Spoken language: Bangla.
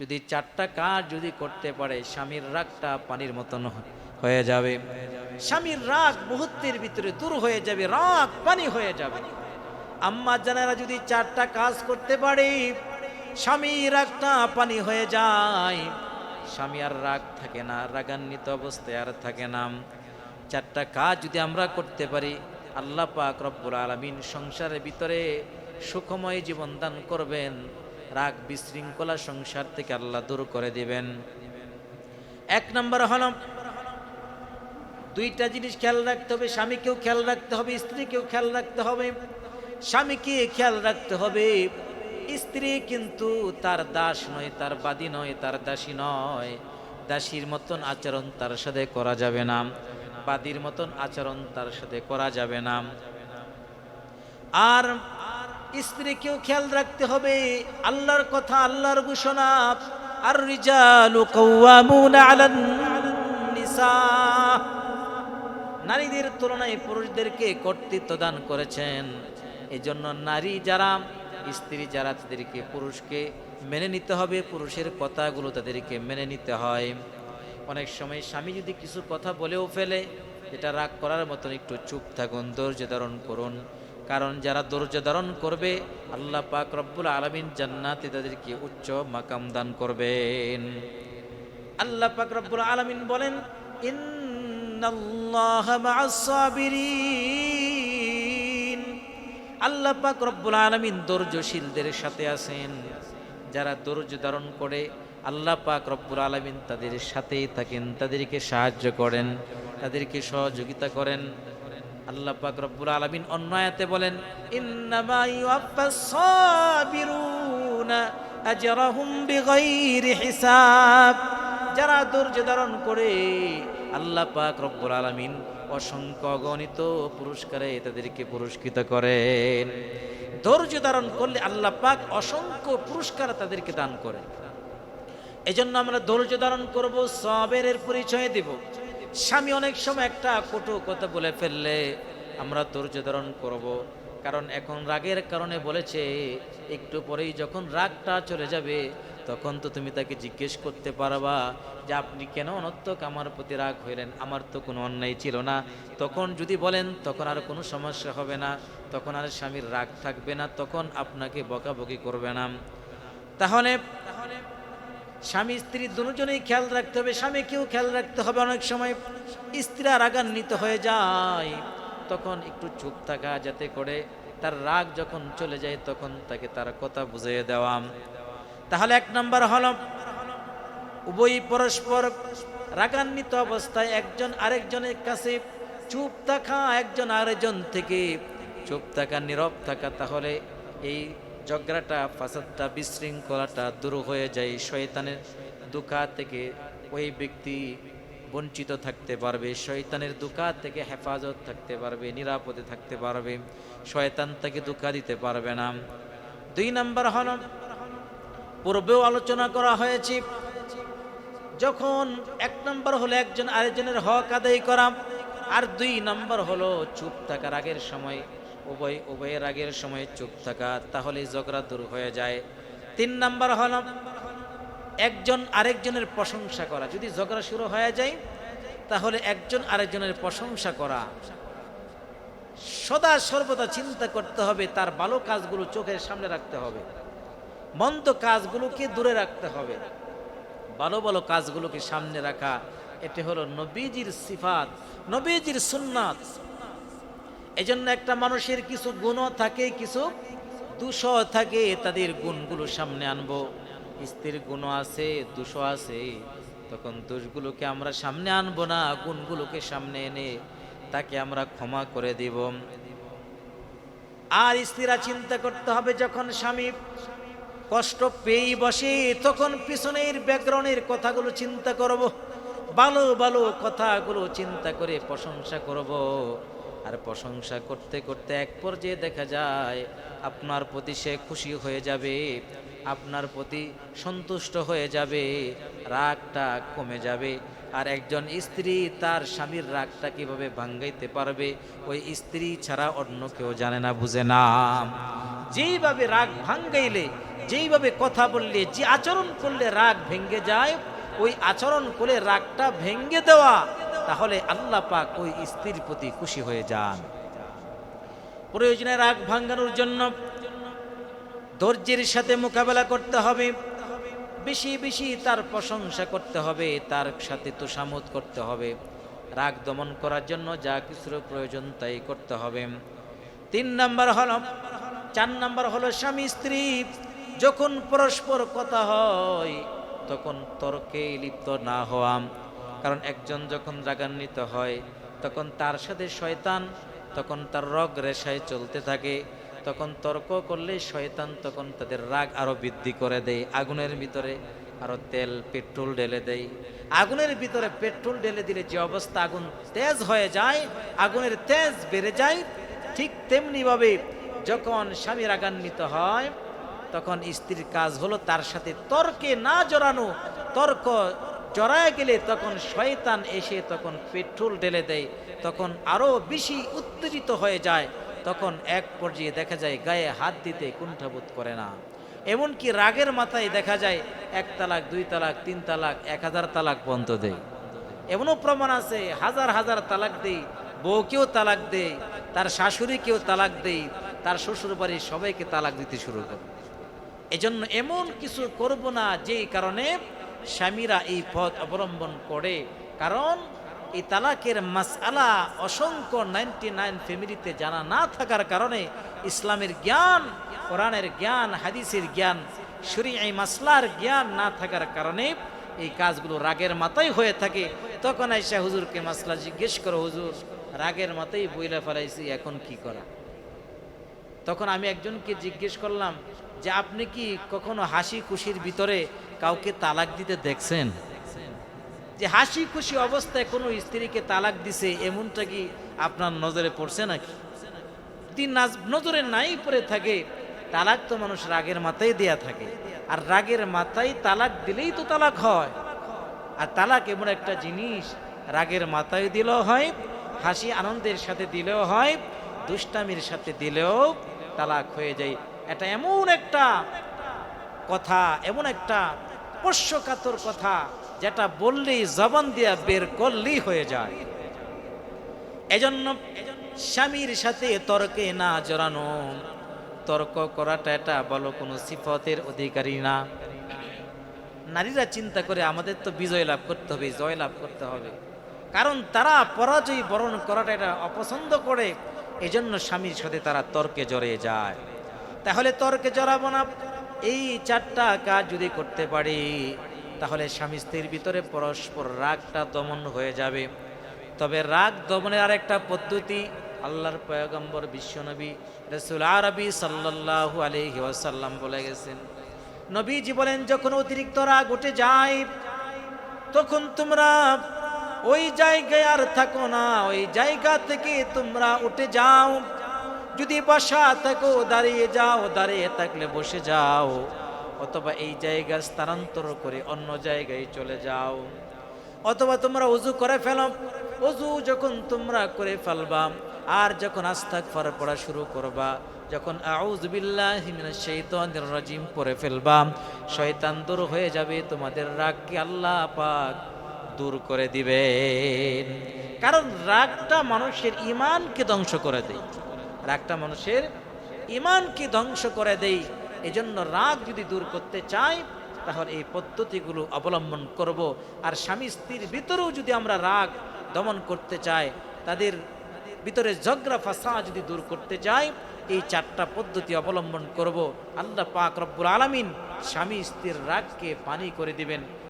যদি চারটা কাজ যদি করতে পারে, স্বামীর রাগটা পানির মতন হয়ে যাবে। স্বামীর রাগ মুহূর্তের ভিতরে দূর হয়ে যাবে, রাগ পানি হয়ে যাবে। আম্মা জানারা যদি চারটা কাজ করতে পারে, স্বামীর রাগটা পানি হয়ে যায়। স্বামী আর রাগ থাকে না, রাগান্বিত অবস্থায় আর থাকে না। চারটা কাজ যদি আমরা করতে পারি, আল্লাহ পাক রব্বুল আলমিন সংসারের ভিতরে সুখময় জীবন দান করবেন। রাগ বিশৃঙ্খলা সংসার থেকে আল্লাহ দূর করে দিবেন। এক নম্বর হল, দুইটা জিনিস খেয়াল রাখতে হবে, স্বামীকেও খেয়াল রাখতে হবে, স্ত্রীকেও খেয়াল রাখতে হবে। স্বামীকে খেয়াল রাখতে হবে, স্ত্রী কিন্তু তার দাস নয়, তার বাদী নয়, তার দাসী নয়। দাসীর মতন আচরণ তার সাথে করা যাবে না, বাদীর মতন আচরণ তার সাথে করা যাবে না। আর স্ত্রীকেও খেয়াল রাখতে হবে। আল্লাহর কথা, আল্লাহর ঘোষণা। আর রিজালু কাওয়ামুনা আলান নিসা। নারীদের তুলনায় পুরুষদেরকে কর্তৃত্ব দান করেছেন। এই জন্য নারী যারা, স্ত্রী যারা, তাদেরকে পুরুষকে মেনে নিতে হবে। পুরুষের কথাগুলো তাদেরকে মেনে নিতে হয়। অনেক সময় স্বামী যদি কিছু কথা বলেও ফেলে এটা রাগ করার মতন একটু চুপ থাকুন, ধৈর্য ধারণ করুন। কারণ যারা ধৈর্য ধারণ করবে, আল্লাহ পাক রব্বুল আলমিন জান্নাতে তাদেরকে উচ্চ মাকাম দান করবেন। আল্লাহ পাক রব্বুল আলমিন বলেন আল্লাহ পাক রব্বুল আলমিন ধৈর্যশীলদের সাথে আছেন। যারা ধৈর্য ধারণ করে, আল্লাহ পাক রব্বুল আলমিন তাদের সাথেই থাকেন, তাদেরকে সাহায্য করেন, তাদেরকে সহযোগিতা করেন। আল্লাহ পাক রব্বুল আলমিন অন্যায়তে বলেন, ইন্নামা ইউআফাস সাবিরুনা আজরাহুম বিগাইরি হিসাব। যারা ধৈর্য ধারণ করে আল্লাহ পাক রব্বুল আলমিন অসংখ্য গণিত পুরস্কারে তাদেরকে পুরস্কৃত করেন। ধৈর্য ধারণ করলে আল্লাহ পাক অসংখ্য পুরস্কার তাদেরকে দান করেন। এজন্য আমরা ধৈর্য ধারণ করব, সবের পরিচয় দেব। স্বামী অনেক সময় একটা কটু কথা বলে ফেললে আমরা ধৈর্য ধারণ করব। কারণ এখন রাগের কারণে বলেছে, একটু পরেই যখন রাগটা চলে যাবে, তখন তো তুমি তাকে জিজ্ঞেস করতে পারবা যে আপনি কেন অনর্থক আমার প্রতি রাগ হইলেন? আমার তো কোনো অন্যায় ছিল না। তখন যদি বলেন, তখন আর কোনো সমস্যা হবে না। তখন আর স্বামীর রাগ থাকবে না। তখন আপনাকে বকাবকি করবে না। তাহলে স্বামী, স্ত্রী দুজনেই খেয়াল রাখতে হবে, স্বামীকেও খেয়াল রাখতে হবে। অনেক সময় স্ত্রীরা রাগান্বিত হয়ে যায়। তখন একটু চুপ থাকা যাতে করে তার রাগ যখন চলে যায়, তখন তাকে তার কথা বুঝিয়ে দেওয়া। তাহলে এক নম্বর হল উভয় পরস্পর রাগান্বিত অবস্থায় একজন আরেকজনের কাছে চুপ থাকা, একজন আরেকজন থেকে চুপ থাকা, নীরব থাকা। তাহলে এই ঝগড়াটা, ফাসাদটা, বিশৃঙ্খলাটা দূর হয়ে যায়। শয়তানের দুঃখা থেকে ওই ব্যক্তি বঞ্চিত থাকতে পারবে, শয়তানের দুঃখা থেকে হেফাজত থাকতে পারবে, নিরাপদে থাকতে পারবে, শয়তান তাকে দুঃখা দিতে পারবে না। দুই নাম্বার হল, পূর্বেও আলোচনা করা হয়েছে, যখন এক নম্বর হলো একজন আরেকজনের হক আদায় করা, আর দুই নম্বর হলো চুপ থাকার আগের সময় উভয় উভয়ের আগের সময় চুপ থাকা তাহলে ঝগড়া দূর হয়ে যায়। তিন নাম্বার হল, একজন আরেকজনের প্রশংসা করা। যদি ঝগড়া শুরু হয়ে যায়, তাহলে একজন আরেকজনের প্রশংসা করা। সদা সর্বদা চিন্তা করতে হবে, তার ভালো কাজগুলো চোখের সামনে রাখতে হবে। মন্দ কাজগুলোকে দূরে রাখতে হবে। ভালো ভালো কাজগুলোকে সামনে রাখা, এটি হলো নবীজির সিফাত, নবীজির সুন্নাত। এজন্য একটা মানুষের কিছু গুণও থাকে, কিছু দুষ থাকে, তাদের গুণগুলো সামনে আনব। স্ত্রীর গুণ আছে দুষ আছে, তখন দোষগুলোকে আমরা সামনে আনব না, গুণগুলোকে সামনে এনে তাকে আমরা ক্ষমা করে দিব। আর স্ত্রীরা চিন্তা করতে হবে, যখন স্বামী কষ্ট পেয়েই বসে, তখন পিছনের ব্যাকরণের কথাগুলো চিন্তা করব, ভালো ভালো কথাগুলো চিন্তা করে প্রশংসা করব। আর প্রশংসা করতে করতে এক পর্যায়ে দেখা যায়, আপনার প্রতি সে খুশি হয়ে যাবে, আপনার প্রতি সন্তুষ্ট হয়ে যাবে, রাগটা কমে যাবে। আর একজন স্ত্রী তার স্বামীর রাগটা কীভাবে ভাঙ্গাইতে পারবে, ওই স্ত্রী ছাড়া অন্য কেউ জানে না, বুঝে না। যেইভাবে রাগ ভাঙ্গাইলে, যেইভাবে কথা বললে, যে আচরণ করলে রাগ ভেঙ্গে যায়, ওই আচরণ করে রাগটা ভেঙ্গে দেওয়া তাহলে আল্লাহ পাক ওই স্ত্রীর প্রতি খুশি হয়ে যান। প্রয়োজনে রাগ ভাঙ্গানোর জন্য ধৈর্যের সাথে মোকাবেলা করতে হবে। বেশি বেশি তার প্রশংসা করতে হবে, তার সাথে তোষামত করতে হবে। রাগ দমন করার জন্য যা কিছুর প্রয়োজন তাই করতে হবে। তিন নাম্বার হল, চার নাম্বার হলো স্বামী স্ত্রী যখন পরস্পর কথা হয় তখন তর্কে লিপ্ত না হওয়া। কারণ একজন যখন রাগান্বিত হয়, তখন তার সাথে শয়তান, তখন তার রগ রেশায় চলতে থাকে, তখন তর্ক করলে শয়তান তখন তাদের রাগ আরও বৃদ্ধি করে দেয়, আগুনের ভিতরে আরও তেল, পেট্রোল ঢেলে দেয়। আগুনের ভিতরে পেট্রোল ঢেলে দিলে যে অবস্থা, আগুন তেজ হয়ে যায়, আগুনের তেজ বেড়ে যায়, ঠিক তেমনি ভাবে যখন স্বামী রাগান্বিত হয়, তখন স্ত্রীর কাজ হলো তার সাথে তর্কে না জড়ানো, তর্ক জড়ায় গেলে তখন শয়তান এসে তখন পেট্রোল ঢেলে দেয়, তখন আরও বেশি উত্তেজিত হয়ে যায়, তখন এক পর্যায়ে দেখা যায় গায়ে হাত দিতে কুণ্ঠাবোধ করে না। এমনকি রাগের মাথায় দেখা যায় এক তালাক, দুই তালাক, তিন তালাক, এক হাজার তালাক বন্ধ দেয়। এমনও প্রমাণ আছে, হাজার হাজার তালাক দেই বউকেও তালাক দেয়, তার শাশুড়িকেও তালাক দেই তার শ্বশুর বাড়ির সবাইকে তালাক দিতে শুরু করে। এজন্য এমন কিছু করব না যেই কারণে স্বামীরা এই পথ অবলম্বন করে। কারণ এই তালাকের মাসআলা অসংখ্য নাইনটি নাইন ফ্যামিলিতে জানা না থাকার কারণে ইসলামের জ্ঞান, কোরআনের জ্ঞান, হাদিসের জ্ঞান শরী এই মাসলার জ্ঞান না থাকার কারণে এই কাজগুলো রাগের মাথায় হয়ে থাকে। তখন আইসা হুজুরকে মাসলা জিজ্ঞেস করো, হুজুর, রাগের মাথায় বইলা ফেলাইছি, এখন কি করা? তখন আমি একজনকে জিজ্ঞেস করলাম যে আপনি কি কখনো হাসি খুশির ভিতরে কাউকে তালাক দিতে দেখছেন? যে হাসি খুশি অবস্থায় কোনো স্ত্রীকে তালাক দিছে, এমনটা কি আপনার নজরে পড়ছে নাকি? নাজ- নজরে নাই পড়ে থাকে, তালাক তো মানুষ রাগের মাথায় দেয়া থাকে। আর রাগের মাথায় তালাক দিলেই তো তালাক হয়। আর তালাক এমন একটা জিনিস, রাগের মাথায় দিলেও হয়, হাসি আনন্দের সাথে দিলেও হয়, দুষ্টামির সাথে দিলেও তালাক হয়ে যায়। এটা এমন একটা কথা, এমন একটা পোষ্যকাতর কথা যেটা বললেই জবান দিয়া বের করলেই হয়ে যায়। এজন্য স্বামীর সাথে তর্কে না জড়ানো, তর্ক করাটা এটা বলো কোনো সিফতের অধিকারী না। নারীরা চিন্তা করে আমাদের তো বিজয় লাভ করতে হবে, জয় লাভ করতে হবে। কারণ তারা পরাজয় বরণ করাটা এটা অপছন্দ করে, এজন্য স্বামীর সাথে তারা তর্কে জড়িয়ে যায়। তাহলে তর্কে জড়াবো না। এই চারটা কাজ যদি করতে পারি, তাহলে স্বামী স্ত্রীর ভিতরে পরস্পর রাগটা দমন হয়ে যাবে। তবে রাগ দমনের আরেকটা পদ্ধতি আল্লাহর পয়গম্বর বিশ্বনবী রসুল আরবি সাল্লাল্লাহু আলাইহি ওয়াসাল্লাম বলে গেছেন, নবীজি বলেন, যখন অতিরিক্ত রাগ উঠে যায়, তখন তোমরা ওই জায়গায় আর থাকো না, ওই জায়গা থেকে তোমরা উঠে যাও। যদি বসা থাকো, দাঁড়িয়ে যাও, দাঁড়িয়ে থাকলে বসে যাও, অথবা এই জায়গা স্থানান্তর করে অন্য জায়গায় চলে যাও, অথবা তোমরা উজু করে ফেলো। উজু যখন তোমরা করে ফেলবা, আর যখন আস্তাক ফর পড়া শুরু করবা, যখন রাজিম পড়ে ফেলবা, শয়তান দূর হয়ে যাবে, তোমাদের রাগকে আল্লাহ পাক দূর করে দিবেন। কারণ রাগটা মানুষের ইমানকে ধ্বংস করে দেয়। রাগটা মানুষের ইমানকে ধ্বংস করে দেয় এজন্য রাগ যদি দূর করতে চাই, তাহলে এই পদ্ধতিগুলো অবলম্বন করব। আর স্বামী স্ত্রীর ভিতরেও যদি আমরা রাগ দমন করতে চাই, তাদের ভিতরে ঝগড়া ফাসা যদি দূর করতে চাই, এই চারটা পদ্ধতি অবলম্বন করব। আল্লাহ পাক রব্বুল আলামিন স্বামী স্ত্রীর রাগকে পানি করে দিবেন।